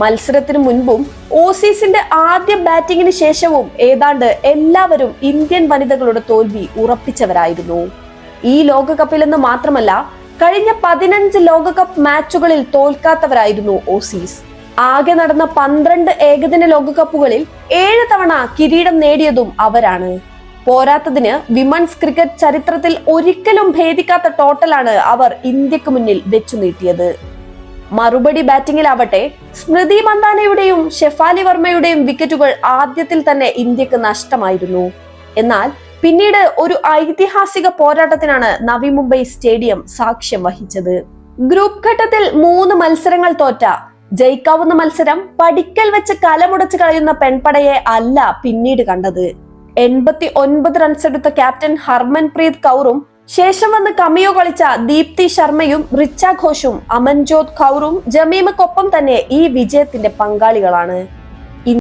മത്സരത്തിനു മുൻപും ഓസീസിന്റെ ആദ്യ ബാറ്റിംഗിന് ശേഷവും ഏതാണ്ട് എല്ലാവരും ഇന്ത്യൻ വനിതകളുടെ തോൽവി ഉറപ്പിച്ചവരായിരുന്നു. ഈ ലോകകപ്പിൽ നിന്ന് മാത്രമല്ല കഴിഞ്ഞ പതിനഞ്ച് ലോകകപ്പ് മാച്ചുകളിൽ തോൽക്കാത്തവരായിരുന്നു ഓസീസ്. ആകെ നടന്ന പന്ത്രണ്ട് ഏകദിന ലോകകപ്പുകളിൽ ഏഴ് തവണ കിരീടം നേടിയതും അവരാണ്. പോരാത്തതിന് വിമൻസ് ക്രിക്കറ്റ് ചരിത്രത്തിൽ ഒരിക്കലും ഭേദിക്കാത്ത ടോട്ടലാണ് അവർ ഇന്ത്യയ്ക്ക് മുന്നിൽ വെച്ചു നീട്ടിയത്. മറുപടി ബാറ്റിംഗിലാവട്ടെ സ്മൃതി മന്ദാനയുടെയും ഷെഫാലി വർമ്മയുടെയും വിക്കറ്റുകൾ ആദ്യത്തിൽ തന്നെ ഇന്ത്യയ്ക്ക് നഷ്ടമായിരുന്നു. എന്നാൽ പിന്നീട് ഒരു ഐതിഹാസിക പോരാട്ടത്തിനാണ് നവി മുംബൈ സ്റ്റേഡിയം സാക്ഷ്യം വഹിച്ചത്. ഗ്രൂപ്പ് ഘട്ടത്തിൽ മൂന്ന് മത്സരങ്ങൾ തോറ്റ ജയിക്കാവുന്ന മത്സരം പടിക്കൽ വെച്ച് കലമുടച്ച് കളയുന്ന പെൺപടയെ അല്ല പിന്നീട് കണ്ടത്. എൺപത്തി ഒൻപത് റൺസ് എടുത്ത ക്യാപ്റ്റൻ ഹർമൻപ്രീത് കൗറും ശേഷം വന്ന് കമിയോ കളിച്ച ദീപ്തി ശർമ്മയും റിച്ച ഘോഷും അമൻജോത് കൗറും ജമീമക്കൊപ്പം തന്നെ ഈ വിജയത്തിന്റെ പങ്കാളികളാണ്.